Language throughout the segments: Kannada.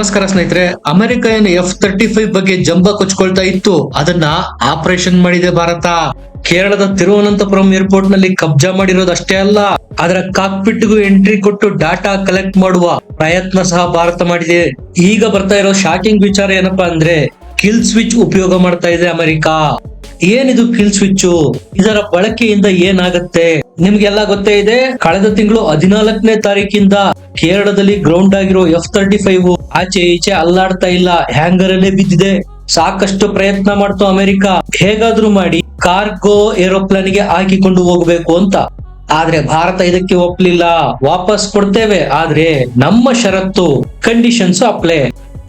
ನಮಸ್ಕಾರ ಸ್ನೇಹಿತರೆ ಅಮೆರಿಕ ಏನು ಎಫ್ ತರ್ಟಿ ಫೈವ್ ಬಗ್ಗೆ ಜಂಬ ಕೊಚ್ಕೊಳ್ತಾ ಇತ್ತು. ಅದನ್ನ ಆಪರೇಷನ್ ಮಾಡಿದೆ ಭಾರತ. ಕೇರಳದ ತಿರುವನಂತಪುರಂ ಏರ್ಪೋರ್ಟ್ನಲ್ಲಿ ಕಬ್ಜಾ ಮಾಡಿರೋದು ಅಷ್ಟೇ ಅಲ್ಲ, ಅದರ ಕಾಕ್ಪಿಟ್ಗೂ ಎಂಟ್ರಿ ಕೊಟ್ಟು ಡಾಟಾ ಕಲೆಕ್ಟ್ ಮಾಡುವ ಪ್ರಯತ್ನ ಸಹ ಭಾರತ ಮಾಡಿದೆ. ಈಗ ಬರ್ತಾ ಇರೋ ಶಾಕಿಂಗ್ ವಿಚಾರ ಏನಪ್ಪಾ ಅಂದ್ರೆ ಕಿಲ್ ಸ್ವಿಚ್ ಉಪಯೋಗ ಮಾಡ್ತಾ ಇದೆ ಅಮೆರಿಕ. ಏನಿದು ಕಿಲ್ ಸ್ವಿಚ್ ಇದರ ಬಳಕೆಯಿಂದ ಏನಾಗತ್ತೆ? ನಿಮ್ಗೆಲ್ಲ ಗೊತ್ತೇ ಇದೆ, ಕಳೆದ ತಿಂಗಳು ಹದಿನಾಲ್ಕನೇ ತಾರೀಕಿಂದ ಕೇರಳದಲ್ಲಿ ಗ್ರೌಂಡ್ ಆಗಿರೋ ಎಫ್ ತರ್ಟಿ ಫೈವ್ ಆಚೆ ಈಚೆ ಅಲ್ಲಾಡ್ತಾ ಇಲ್ಲ ಹ್ಯಾಂಗರ್ ಅಲ್ಲೇ ಬಿದ್ದಿದೆ. ಸಾಕಷ್ಟು ಪ್ರಯತ್ನ ಮಾಡ್ತು ಅಮೆರಿಕ. ಹೇಗಾದ್ರೂ ಮಾಡಿ ಕಾರ್ಗೋ ಏರೋಪ್ಲೇನ್ಗೆ ಹಾಕಿಕೊಂಡು ಹೋಗ್ಬೇಕು ಅಂತ. ಆದ್ರೆ ಭಾರತ ಇದಕ್ಕೆ ಒಪ್ಲಿಲ್ಲ. ವಾಪಸ್ ಕೊಡ್ತೇವೆ, ಆದ್ರೆ ನಮ್ಮ ಷರತ್ತು ಕಂಡೀಷನ್ಸ್ ಅಪ್ಲೈ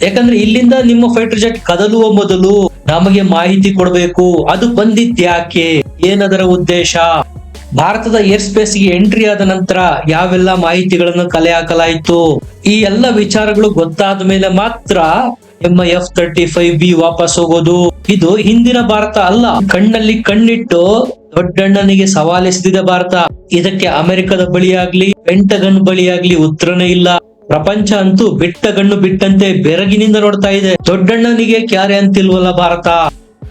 ಯಾಕಂದ್ರೆ ಇಲ್ಲಿಂದ ನಿಮ್ಮ ಫೈಟರ್ ಜೆಟ್ ಕದಲುವ ಮೊದಲು ನಮಗೆ ಮಾಹಿತಿ ಕೊಡಬೇಕು. ಅದು ಬಂದಿದ್ಯಾಕೆ ಏನದರ ಉದ್ದೇಶ? ಭಾರತದ ಏರ್ ಸ್ಪೇಸ್ಗೆ ಎಂಟ್ರಿ ಆದ ನಂತರ ಯಾವೆಲ್ಲ ಮಾಹಿತಿಗಳನ್ನು ಕಲೆ ಹಾಕಲಾಯಿತು? ಈ ಎಲ್ಲ ವಿಚಾರಗಳು ಗೊತ್ತಾದ ಮೇಲೆ ಮಾತ್ರ ನಿಮ್ಮ ಎಫ್ ತರ್ಟಿ ಫೈವ್ ಬಿ ವಾಪಸ್ ಹೋಗೋದು. ಇದು ಹಿಂದಿನ ಭಾರತ ಅಲ್ಲ. ಕಣ್ಣಲ್ಲಿ ಕಣ್ಣಿಟ್ಟು ದೊಡ್ಡಣ್ಣನಿಗೆ ಸವಾಲೆಸೆದಿದೆ ಭಾರತ. ಇದಕ್ಕೆ ಅಮೆರಿಕದ ಬಳಿಯಾಗ್ಲಿ, ಪೆಂಟಗನ್ ಬಳಿಯಾಗ್ಲಿ ಉತ್ತರನೇ ಇಲ್ಲ. ಪ್ರಪಂಚ ಅಂತೂ ಬಿಟ್ಟ ಗಣ್ಣು ಬಿಟ್ಟಂತೆ ಬೆರಗಿನಿಂದ ನೋಡ್ತಾ ಇದೆ. ದೊಡ್ಡಣ್ಣನಿಗೆ ಕ್ಯಾರೆ ಅಂತಿಲ್ವಲ್ಲ ಭಾರತ.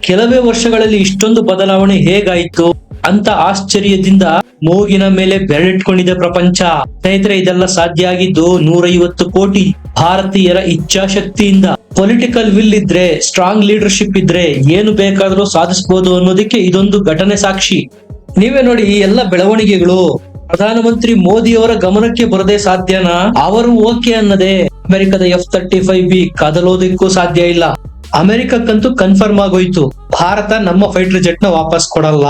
ಕೆಲವೇ ವರ್ಷಗಳಲ್ಲಿ ಇಷ್ಟೊಂದು ಬದಲಾವಣೆ ಹೇಗಾಯ್ತು? ಅಂತ ಆಶ್ಚರ್ಯದಿಂದ ಮೂಗಿನ ಮೇಲೆ ಬೆರಳಿಟ್ಕೊಂಡಿದೆ ಪ್ರಪಂಚ. ಸ್ನೇಹಿತರೆ, ಇದೆಲ್ಲ ಸಾಧ್ಯ ಆಗಿದ್ದು ನೂರೈವತ್ತು ಕೋಟಿ ಭಾರತೀಯರ ಇಚ್ಛಾಶಕ್ತಿಯಿಂದ. ಪೊಲಿಟಿಕಲ್ ವಿಲ್ ಇದ್ರೆ ಸ್ಟ್ರಾಂಗ್ ಲೀಡರ್ಶಿಪ್ ಇದ್ರೆ ಏನು ಬೇಕಾದರೂ ಸಾಧಿಸಬಹುದು ಅನ್ನೋದಕ್ಕೆ ಇದೊಂದು ಘಟನೆ ಸಾಕ್ಷಿ. ನೀವೇ ನೋಡಿ ಈ ಎಲ್ಲ ಬೆಳವಣಿಗೆಗಳು. ಪ್ರಧಾನಮಂತ್ರಿ ಮೋದಿ ಅವರ ಗಮನಕ್ಕೆ ಬರದೆ ಸಾಧ್ಯನಾ? ಅವರು ಓಕೆ ಅನ್ನದೆ. ಅಮೆರಿಕದ ಎಫ್ ತರ್ಟಿ ಫೈವ್ ಬಿ ಕದಲೋದಕ್ಕೂ ಸಾಧ್ಯ ಇಲ್ಲ. ಅಮೆರಿಕಕ್ಕಂತೂ ಕನ್ಫರ್ಮ್ ಆಗೋಯ್ತು. ಭಾರತ ನಮ್ಮ ಫೈಟರ್ ಜೆಟ್ನ ವಾಪಸ್ ಕೊಡಲ್ಲ.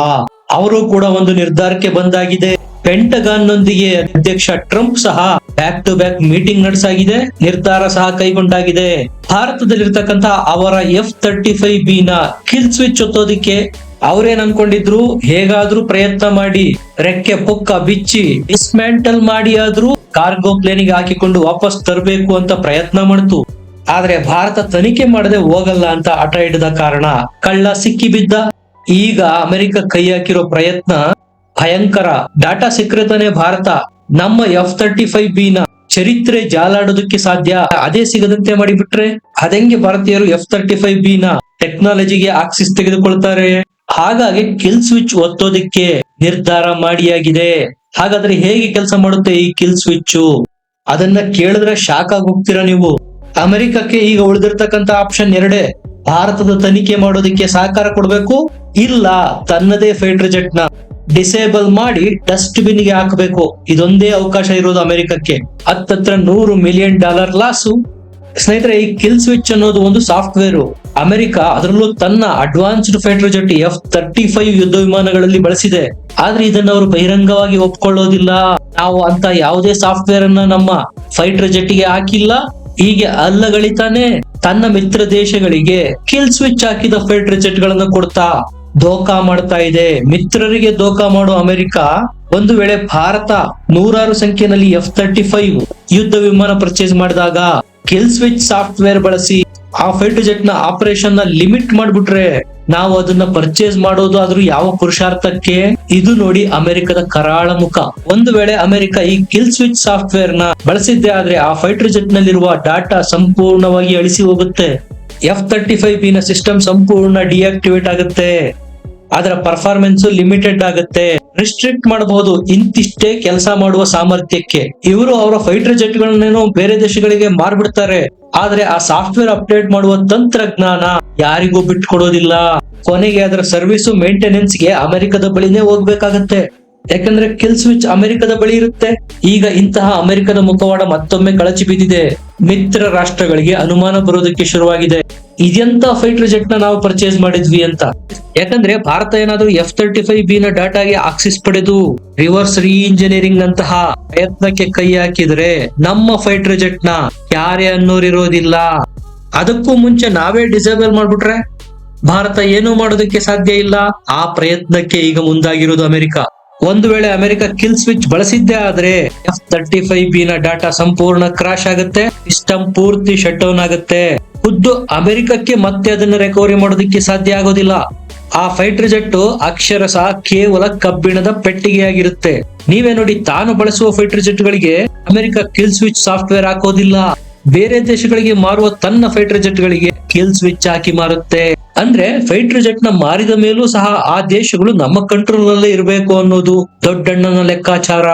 ಅವರು ಕೂಡ ಒಂದು ನಿರ್ಧಾರಕ್ಕೆ ಬಂದಾಗಿದೆ. ಪೆಂಟಗಾನ್ ನೊಂದಿಗೆ ಅಧ್ಯಕ್ಷ ಟ್ರಂಪ್ ಸಹ ಬ್ಯಾಕ್ ಟು ಬ್ಯಾಕ್ ಮೀಟಿಂಗ್ ನಡೆಸಾಗಿದೆ. ನಿರ್ಧಾರ ಸಹ ಕೈಗೊಂಡಾಗಿದೆ. ಭಾರತದಲ್ಲಿರ್ತಕ್ಕಂತ ಅವರ ಎಫ್ ತರ್ಟಿ ಫೈವ್ ಬಿ ನ ಕಿಲ್ ಸ್ವಿಚ್ ಒತ್ತೋದಿಕ್ಕೆ ಅವ್ರೇನ್ ಅನ್ಕೊಂಡಿದ್ರು? ಹೇಗಾದ್ರೂ ಪ್ರಯತ್ನ ಮಾಡಿ, ರೆಕ್ಕೆ ಪುಕ್ಕ ಬಿಚ್ಚಿ ಡಿಸ್ಮ್ಯಾಂಟಲ್ ಮಾಡಿ ಆದ್ರೂ ಕಾರ್ಗೋ ಪ್ಲೇನಿಗೆ ಹಾಕಿಕೊಂಡು ವಾಪಸ್ ತರಬೇಕು ಅಂತ ಪ್ರಯತ್ನ ಮಾಡ್ತು. ಆದ್ರೆ ಭಾರತ ತನಿಖೆ ಮಾಡದೆ ಹೋಗಲ್ಲ ಅಂತ ಹಠ ಹಿಡಿದ ಕಾರಣ ಕಳ್ಳ ಸಿಕ್ಕಿ ಬಿದ್ದ. ಈಗ ಅಮೆರಿಕ ಕೈ ಹಾಕಿರೋ ಪ್ರಯತ್ನ ಭಯಂಕರ. ಡಾಟಾ ಸಿಕ್ರತಾನೆ ಭಾರತ. ನಮ್ಮ ಎಫ್ ತರ್ಟಿ ಫೈವ್ ಬಿ ನ ಚರಿತ್ರೆ ಜಾಲಾಡೋದಕ್ಕೆ ಸಾಧ್ಯ. ಅದೇ ಸಿಗದಂತೆ ಮಾಡಿಬಿಟ್ರೆ ಅದೆಂಗೆ ಭಾರತೀಯರು ಎಫ್ ತರ್ಟಿ ಫೈವ್ ಬಿ ನ ಟೆಕ್ನಾಲಜಿಗೆ ಆಕ್ಸಿಸ್ ತೆಗೆದುಕೊಳ್ತಾರೆ? ಹಾಗಾಗಿ ಕಿಲ್ ಸ್ವಿಚ್ ಒತ್ತೋದಕ್ಕೆ ನಿರ್ಧಾರ ಮಾಡಿಯಾಗಿದೆ. ಹಾಗಾದ್ರೆ ಹೇಗೆ ಕೆಲಸ ಮಾಡುತ್ತೆ ಈ ಕಿಲ್ ಸ್ವಿಚ್ ಅದನ್ನ ಕೇಳಿದ್ರೆ ಶಾಕ್ ಆಗೋಗ್ತೀರಾ ನೀವು? ಅಮೆರಿಕಕ್ಕೆ ಈಗ ಉಳಿದಿರ್ತಕ್ಕಂತ ಆಪ್ಷನ್ ಎರಡೇ. ಭಾರತದ ತನಿಖೆ ಮಾಡೋದಕ್ಕೆ ಸಹಕಾರ ಕೊಡ್ಬೇಕು ಇಲ್ಲ, ತನ್ನದೇ ಫೈಟರ್ ಜೆಟ್ನ ಡಿಸೇಬಲ್ ಮಾಡಿ ಡಸ್ಟ್ ಬಿನ್ಗೆ ಹಾಕಬೇಕು. ಇದೊಂದೇ ಅವಕಾಶ ಇರೋದು ಅಮೆರಿಕಕ್ಕೆ. ಹತ್ತತ್ರ ನೂರು ಮಿಲಿಯನ್ ಡಾಲರ್ ಲಾಸು ಸ್ನೇಹಿತರೆ, ಈ ಕಿಲ್ ಸ್ವಿಚ್ ಅನ್ನೋದು ಒಂದು ಸಾಫ್ಟ್ವೇರ್ ಅಮೆರಿಕ ಅದರಲ್ಲೂ ತನ್ನ ಅಡ್ವಾನ್ಸ್ಡ್ ಫೈಟರ್ ಜೊತೆ ಎಫ್ ತರ್ಟಿ ಫೈವ್ ಯುದ್ಧ ವಿಮಾನಗಳಲ್ಲಿ ಬಳಸಿದೆ. ಆದ್ರೆ ಇದನ್ನ ಅವರು ಬಹಿರಂಗವಾಗಿ ಒಪ್ಕೊಳ್ಳೋದಿಲ್ಲ. ನಾವು ಅಂತ ಯಾವುದೇ ಸಾಫ್ಟ್ವೇರ್ ಅನ್ನ ನಮ್ಮ ಫೈಟರ್ ಜೆಟ್ಗೆ ಹಾಕಿಲ್ಲ. ಹೀಗೆ ಅಲ್ಲಗಳಿತಾನೆ ತನ್ನ ಮಿತ್ರ ದೇಶಗಳಿಗೆ ಕಿಲ್ ಸ್ವಿಚ್ ಹಾಕಿದ ಫೈಟರ್ ಜೆಟ್ ಗಳನ್ನ ಕೊಡ್ತಾ ದೋಖಾ ಮಾಡ್ತಾ ಇದೆ. ಮಿತ್ರರಿಗೆ ದೋಖಾ ಮಾಡೋ ಅಮೆರಿಕ, ಒಂದು ವೇಳೆ ಭಾರತ ನೂರಾರು ಸಂಖ್ಯೆನಲ್ಲಿ ಎಫ್ ತರ್ಟಿ ಫೈವ್ ಯುದ್ಧ ವಿಮಾನ ಪರ್ಚೇಸ್ ಮಾಡಿದಾಗ ಕಿಲ್ ಸ್ವಿಚ್ ಸಾಫ್ಟ್ವೇರ್ ಬಳಸಿ ಆ ಫೈಟರ್ ಜೆಟ್ನ ಆಪರೇಷನ್ನ ಲಿಮಿಟ್ ಮಾಡ್ಬಿಟ್ರೆ ನಾವು ಅದನ್ನ ಪರ್ಚೇಸ್ ಮಾಡೋದು ಆದ್ರೂ ಯಾವ ಪುರುಷಾರ್ಥಕ್ಕೆ? ಇದು ನೋಡಿ ಅಮೆರಿಕದ ಕರಾಳ ಮುಖ. ಒಂದು ವೇಳೆ ಅಮೆರಿಕ ಈ ಕಿಲ್ ಸ್ವಿಚ್ ಸಾಫ್ಟ್ವೇರ್ನ ಬಳಸಿದ್ದೆ ಆದ್ರೆ ಆ ಫೈಟರ್ ಜೆಟ್ ನಲ್ಲಿರುವ ಡಾಟಾ ಸಂಪೂರ್ಣವಾಗಿ ಅಳಿಸಿ ಹೋಗುತ್ತೆ. F thirty five B system ಸಂಪೂರ್ಣ ಡಿಆಕ್ಟಿವೇಟ್ ಆಗುತ್ತೆ. ಅದರ ಪರ್ಫಾರ್ಮೆನ್ಸ್ ಲಿಮಿಟೆಡ್ ಆಗುತ್ತೆ. ರಿಸ್ಟ್ರಿಕ್ಟ್ ಮಾಡಬಹುದು. ಇಂತಿಷ್ಟೇ ಕೆಲಸ ಮಾಡುವ ಸಾಮರ್ಥ್ಯಕ್ಕೆ. ಇವರು ಅವರ ಫೈಟರ್ ಜೆಟ್ ಗಳನ್ನೇನೋ ಬೇರೆ ದೇಶಗಳಿಗೆ ಮಾರ್ಬಿಡ್ತಾರೆ. ಆದ್ರೆ ಆ ಸಾಫ್ಟ್ವೇರ್ ಅಪ್ಡೇಟ್ ಮಾಡುವ ತಂತ್ರಜ್ಞಾನ ಯಾರಿಗೂ ಬಿಟ್ಕೊಡೋದಿಲ್ಲ. ಕೊನೆಗೆ ಅದರ ಸರ್ವಿಸ್ ಮೇಂಟೆನೆನ್ಸ್ಗೆ ಅಮೆರಿಕದ ಬಳಿನೇ ಹೋಗ್ಬೇಕಾಗತ್ತೆ. ಯಾಕಂದ್ರೆ ಕಿಲ್ ಸ್ವಿಚ್ ಅಮೆರಿಕದ ಬಳಿ ಇರುತ್ತೆ. ಈಗ ಇಂತಹ ಅಮೆರಿಕದ ಮುಖವಾಡ ಮತ್ತೊಮ್ಮೆ ಕಳಚಿ ಬಿದ್ದಿದೆ. ಮಿತ್ರ ರಾಷ್ಟ್ರಗಳಿಗೆ ಅನುಮಾನ ಬರೋದಕ್ಕೆ ಶುರುವಾಗಿದೆ. ಇದೆಂತ ಫೈಟರ್ ಜೆಟ್ನ ನಾವು ಪರ್ಚೇಸ್ ಮಾಡಿದ್ವಿ ಅಂತ. ಯಾಕಂದ್ರೆ ಭಾರತ ಏನಾದ್ರೂ ಎಫ್ ತರ್ಟಿ ಫೈವ್ ಬಿ ನ ಡಾಟಾಗೆ ಆಕ್ಸಿಸ್ ಪಡೆದು ರಿವರ್ಸ್ ರೀ ಇಂಜಿನಿಯರಿಂಗ್ ನಂತಹ ಪ್ರಯತ್ನಕ್ಕೆ ಕೈ ಹಾಕಿದ್ರೆ ನಮ್ಮ ಫೈಟರ್ ಜೆಟ್ನ ಯಾರೇ ಅನ್ನೋರಿರೋದಿಲ್ಲ. ಅದಕ್ಕೂ ಮುಂಚೆ ನಾವೇ ಡಿಸೇಬಲ್ ಮಾಡ್ಬಿಟ್ರೆ ಭಾರತ ಏನು ಮಾಡೋದಕ್ಕೆ ಸಾಧ್ಯ ಇಲ್ಲ. ಆ ಪ್ರಯತ್ನಕ್ಕೆ ಈಗ ಮುಂದಾಗಿರೋದು ಅಮೆರಿಕ. ಒಂದು ವೇಳೆ ಅಮೆರಿಕ ಕಿಲ್ ಸ್ವಿಚ್ ಬಳಸಿದ್ದೇ ಆದ್ರೆ ಎಫ್ ತರ್ಟಿ ಫೈವ್ ಬಿ ನ ಡಾಟಾ ಸಂಪೂರ್ಣ ಕ್ರಾಶ್ ಆಗುತ್ತೆ, ಸಿಸ್ಟಮ್ ಪೂರ್ತಿ ಶಟ್ ಡೌನ್ ಆಗುತ್ತೆ. ಖುದ್ದು ಅಮೆರಿಕಕ್ಕೆ ಮತ್ತೆ ಅದನ್ನ ರಿಕವರಿ ಮಾಡೋದಕ್ಕೆ ಸಾಧ್ಯ ಆಗೋದಿಲ್ಲ. ಆ ಫೈಟರ್ ಜೆಟ್ ಅಕ್ಷರಶಃ ಕೇವಲ ಕಬ್ಬಿಣದ ಪೆಟ್ಟಿಗೆಯಾಗಿರುತ್ತೆ. ನೀವೇ ನೋಡಿ, ತಾನು ಬಳಸುವ ಫೈಟರ್ ಜೆಟ್ ಗಳಿಗೆ ಅಮೆರಿಕ ಕಿಲ್ ಸ್ವಿಚ್ ಸಾಫ್ಟ್ವೇರ್ ಹಾಕೋದಿಲ್ಲ. ಬೇರೆ ದೇಶಗಳಿಗೆ ಮಾರುವ ತನ್ನ ಫೈಟರ್ ಜೆಟ್ ಗಳಿಗೆ ಕಿಲ್ ಸ್ವಿಚ್ ಹಾಕಿ ಮಾರುತ್ತೆ. ಅಂದ್ರೆ ಫೈಟರ್ ಜೆಟ್ನ ಮಾರಿದ ಮೇಲೂ ಸಹ ಆ ದೇಶಗಳು ನಮ್ಮ ಕಂಟ್ರೋಲ್ ನಲ್ಲೇ ಇರಬೇಕು ಅನ್ನೋದು ದೊಡ್ಡಣ್ಣನ ಲೆಕ್ಕಾಚಾರ.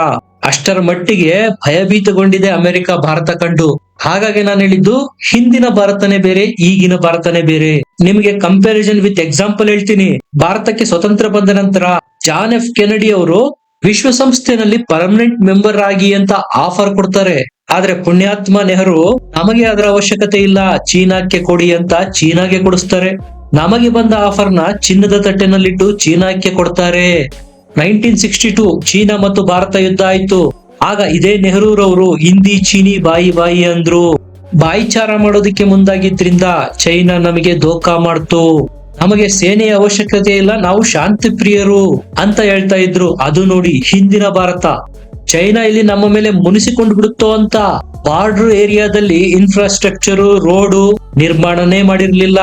ಅಷ್ಟರ ಮಟ್ಟಿಗೆ ಭಯಭೀತಗೊಂಡಿದೆ ಅಮೆರಿಕ, ಭಾರತ ಕಂಡು. ಹಾಗಾಗಿ ನಾನು ಹೇಳಿದ್ದು, ಹಿಂದಿನ ಭಾರತನೇ ಬೇರೆ, ಈಗಿನ ಭಾರತನೇ ಬೇರೆ. ನಿಮಗೆ ಕಂಪ್ಯಾರಿಸನ್ ವಿತ್ ಎಕ್ಸಾಂಪಲ್ ಹೇಳ್ತೀನಿ. ಭಾರತಕ್ಕೆ ಸ್ವತಂತ್ರ ಬಂದ ನಂತರ ಜಾನ್ ಎಫ್ ಕೆನಡಿ ಅವರು ವಿಶ್ವಸಂಸ್ಥೆನಲ್ಲಿ ಪರ್ಮನೆಂಟ್ ಮೆಂಬರ್ ಆಗಿ ಅಂತ ಆಫರ್ ಕೊಡ್ತಾರೆ. ಆದ್ರೆ ಪುಣ್ಯಾತ್ಮ ನೆಹರು ನಮಗೆ ಅದರ ಅವಶ್ಯಕತೆ ಇಲ್ಲ. ಚೀನಾಕ್ಕೆ ಕೊಡಿ ಅಂತ ಚೀನಾಗೆ ಕೊಡಿಸ್ತಾರೆ. ನಮಗೆ ಬಂದ ಆಫರ್ನ ಚಿನ್ನದ ತಟ್ಟೆನಲ್ಲಿಟ್ಟು ಚೀನಾಕ್ಕೆ ಕೊಡ್ತಾರೆ. ನೈನ್ಟೀನ್ ಸಿಕ್ಸ್ಟಿ ಟೂ ಚೀನಾ ಮತ್ತು ಭಾರತ ಯುದ್ಧ ಆಯ್ತು. ಆಗ ಇದೇ ನೆಹರೂರವರು ಹಿಂದಿ, ಚೀನಿ, ಬಾಯಿ ಬಾಯಿ ಅಂದ್ರು. ಬಾಯಿಚಾರ ಮಾಡೋದಕ್ಕೆ ಮುಂದಾಗಿದ್ರಿಂದ ಚೈನಾ ನಮಗೆ ದೋಖಾ ಮಾಡ್ತು. ನಮಗೆ ಸೇನೆಯ ಅವಶ್ಯಕತೆ ಇಲ್ಲ, ನಾವು ಶಾಂತಿ ಪ್ರಿಯರು ಅಂತ ಹೇಳ್ತಾ ಇದ್ರು. ಅದು ನೋಡಿ ಹಿಂದಿನ ಭಾರತ. ಚೈನಾ ಇಲ್ಲಿ ನಮ್ಮ ಮೇಲೆ ಮುನಿಸಿಕೊಂಡು ಬಿಡುತ್ತೋ ಅಂತ ಬಾರ್ಡರ್ ಏರಿಯಾದಲ್ಲಿ ಇನ್ಫ್ರಾಸ್ಟ್ರಕ್ಚರ್ ರೋಡು ನಿರ್ಮಾಣನೇ ಮಾಡಿರ್ಲಿಲ್ಲ.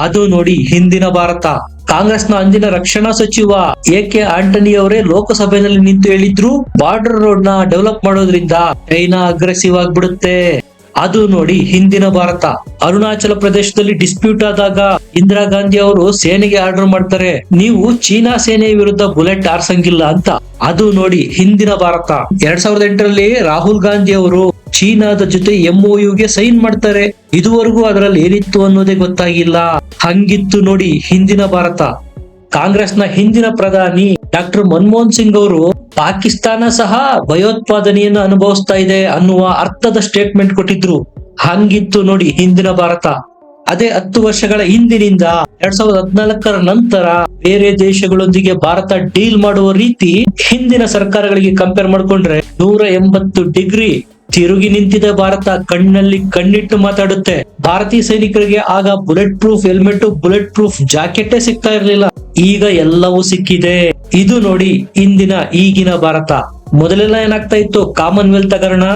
ಅದು ನೋಡಿ ಹಿಂದಿನ ಭಾರತ. ಕಾಂಗ್ರೆಸ್ನ ಅಂದಿನ ರಕ್ಷಣಾ ಸಚಿವ ಎ ಕೆ ಆಂಟನಿ ಅವರೇ ಲೋಕಸಭೆಯಲ್ಲಿ ನಿಂತು ಹೇಳಿದ್ರು, ಬಾರ್ಡರ್ ರೋಡ್ನ ಡೆವಲಪ್ ಮಾಡೋದ್ರಿಂದ ಚೈನಾ ಅಗ್ರೆಸಿವ್ ಆಗ್ಬಿಡುತ್ತೆ. ಅದು ನೋಡಿ ಹಿಂದಿನ ಭಾರತ, ಅರುಣಾಚಲ ಪ್ರದೇಶದಲ್ಲಿ ಡಿಸ್ಪ್ಯೂಟ್ ಆದಾಗ ಇಂದಿರಾ ಗಾಂಧಿ ಅವರು ಸೇನೆಗೆ ಆರ್ಡರ್ ಮಾಡ್ತಾರೆ, ನೀವು ಚೀನಾ ಸೇನೆ ವಿರುದ್ಧ ಬುಲೆಟ್ ಆರ್ಸಂಗಿಲ್ಲ ಅಂತ. ಅದು ನೋಡಿ ಹಿಂದಿನ ಭಾರತ. ಎರಡ್ ಸಾವಿರದ ಎಂಟರಲ್ಲಿ ರಾಹುಲ್ ಗಾಂಧಿ ಅವರು ಚೀನಾದ ಜೊತೆ ಎಂಒಯುಗೆ ಸೈನ್ ಮಾಡ್ತಾರೆ. ಇದುವರೆಗೂ ಅದರಲ್ಲಿ ಏನಿತ್ತು ಅನ್ನೋದೇ ಗೊತ್ತಾಗಿಲ್ಲ. ಹಂಗಿತ್ತು ನೋಡಿ ಹಿಂದಿನ ಭಾರತ. ಕಾಂಗ್ರೆಸ್ನ ಹಿಂದಿನ ಪ್ರಧಾನಿ ಡಾಕ್ಟರ್ ಮನಮೋಹನ್ ಸಿಂಗ್ ಅವರು ಪಾಕಿಸ್ತಾನ ಸಹ ಭಯೋತ್ಪಾದನೆಯನ್ನು ಅನುಭವಿಸ್ತಾ ಇದೆ ಅನ್ನುವ ಅರ್ಥದ ಸ್ಟೇಟ್ಮೆಂಟ್ ಕೊಟ್ಟಿದ್ರು. ಹಂಗಿತ್ತು ನೋಡಿ ಹಿಂದಿನ ಭಾರತ. ಅದೇ ಹತ್ತು ವರ್ಷಗಳ ಹಿಂದಿನಿಂದ ಎರಡ್ ಸಾವಿರದ ಹದಿನಾಲ್ಕರ ನಂತರ ಬೇರೆ ದೇಶಗಳೊಂದಿಗೆ ಭಾರತ ಡೀಲ್ ಮಾಡುವ ರೀತಿ ಹಿಂದಿನ ಸರ್ಕಾರಗಳಿಗೆ ಕಂಪೇರ್ ಮಾಡ್ಕೊಂಡ್ರೆ ನೂರ ಎಂಬತ್ತು ಡಿಗ್ರಿ ತಿರುಗಿ ನಿಂತಿದ ಭಾರತ, ಕಣ್ಣಲ್ಲಿ ಕಣ್ಣಿಟ್ಟು ಮಾತಾಡುತ್ತೆ. ಭಾರತೀಯ ಸೈನಿಕರಿಗೆ ಆಗ bulletproof helmet bulletproof jacket ಸಿಗ್ತಾ ಇರಲಿಲ್ಲ. ಈಗ ಎಲ್ಲವೂ ಸಿಕ್ಕಿದೆ. ಇದು ನೋಡಿ ಇಂದಿನ, ಈಗಿನ ಭಾರತ. ಮೊದಲೆಲ್ಲ ಏನಾಗ್ತಾ ಇತ್ತು? ಕಾಮನ್ವೆಲ್ತ್ ಹಗರಣ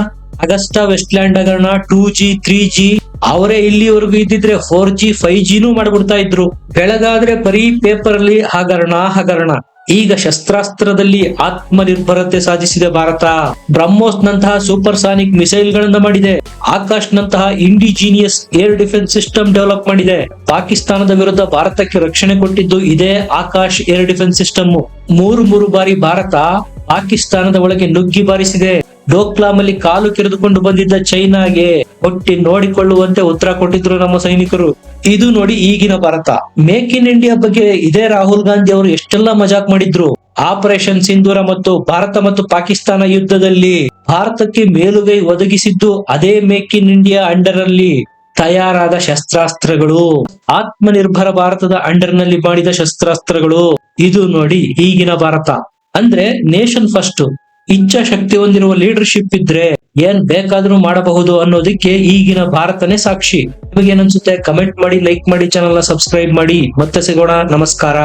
ಅಗಸ್ಟಾ ವೆಸ್ಟ್ಲ್ಯಾಂಡ್ ಹಗರಣ ಟೂ ಜಿ ತ್ರೀ ಜಿ ಅವರೇ ಇಲ್ಲಿವರೆಗೂ ಇದ್ದಿದ್ರೆ ಫೋರ್ ಜಿ ಫೈವ್ ಜಿನೂ ಮಾಡ್ಬಿಡ್ತಾ ಇದ್ರು. ಬೆಳಗಾದ್ರೆ ಬರೀ ಪೇಪರ್ ಅಲ್ಲಿ ಹಗರಣ ಹಗರಣ. ಈಗ ಶಸ್ತ್ರಾಸ್ತ್ರದಲ್ಲಿ ಆತ್ಮನಿರ್ಭರತೆ ಸಾಧಿಸಿದೆ ಭಾರತ. ಬ್ರಹ್ಮೋಸ್ ನಂತಹ ಸೂಪರ್ ಸಾನಿಕ್ ಮಿಸೈಲ್ ಗಳನ್ನ ಮಾಡಿದೆ. ಆಕಾಶ್ ನಂತಹ indigenous air defence system develop ಮಾಡಿದೆ. ಪಾಕಿಸ್ತಾನದ ವಿರುದ್ಧ ಭಾರತಕ್ಕೆ ರಕ್ಷಣೆ ಕೊಟ್ಟಿದ್ದು ಇದೇ ಆಕಾಶ್ ಏರ್ ಡಿಫೆನ್ಸ್ ಸಿಸ್ಟಮ್ ಮೂರು ಮೂರು ಬಾರಿ ಭಾರತ ಪಾಕಿಸ್ತಾನದ ಒಳಗೆ ನುಗ್ಗಿ ಬಾರಿಸಿದೆ. ಡೋಕ್ಲಾಮಲ್ಲಿ ಕಾಲು ಕೆರೆದುಕೊಂಡು ಬಂದಿದ್ದ ಚೈನಾಗೆ ಒಟ್ಟಿ ನೋಡಿಕೊಳ್ಳುವಂತೆ ಉತ್ತರ ಕೊಟ್ಟಿದ್ರು ನಮ್ಮ ಸೈನಿಕರು. ಇದು ನೋಡಿ ಈಗಿನ ಭಾರತ. ಮೇಕ್ ಇನ್ ಇಂಡಿಯಾ ಬಗ್ಗೆ ಇದೇ ರಾಹುಲ್ ಗಾಂಧಿ ಅವರು ಎಷ್ಟೆಲ್ಲ ಮಜಾಕ್ ಮಾಡಿದ್ರು. ಆಪರೇಷನ್ ಸಿಂಧೂರ ಮತ್ತು ಭಾರತ ಮತ್ತು ಪಾಕಿಸ್ತಾನ ಯುದ್ಧದಲ್ಲಿ ಭಾರತಕ್ಕೆ ಮೇಲುಗೈ ಒದಗಿಸಿದ್ದು ಅದೇ ಮೇಕ್ ಇನ್ ಇಂಡಿಯಾ ಅಂಡರ್ ಅಲ್ಲಿ ತಯಾರಾದ ಶಸ್ತ್ರಾಸ್ತ್ರಗಳು. ಆತ್ಮನಿರ್ಭರ ಭಾರತದ ಅಂಡರ್ನಲ್ಲಿ ಮಾಡಿದ ಶಸ್ತ್ರಾಸ್ತ್ರಗಳು. ಇದು ನೋಡಿ ಈಗಿನ ಭಾರತ. ಅಂದ್ರೆ ನೇಷನ್ ಫಸ್ಟ್ ಇಚ್ಛಾಶಕ್ತಿ ಹೊಂದಿರುವ ಲೀಡರ್ಶಿಪ್ ಇದ್ರೆ ಏನ್ ಬೇಕಾದ್ರೂ ಮಾಡಬಹುದು ಅನ್ನೋದಕ್ಕೆ ಈಗಿನ ಭಾರತನೇ ಸಾಕ್ಷಿ. ನಿಮಗೆ ಏನನ್ಸುತ್ತೆ ಕಮೆಂಟ್ ಮಾಡಿ ಲೈಕ್ ಮಾಡಿ ಚಾನಲ್ ಸಬ್ಸ್ಕ್ರೈಬ್ ಮಾಡಿ. ಮತ್ತೆ ಸಿಗೋಣ. ನಮಸ್ಕಾರ.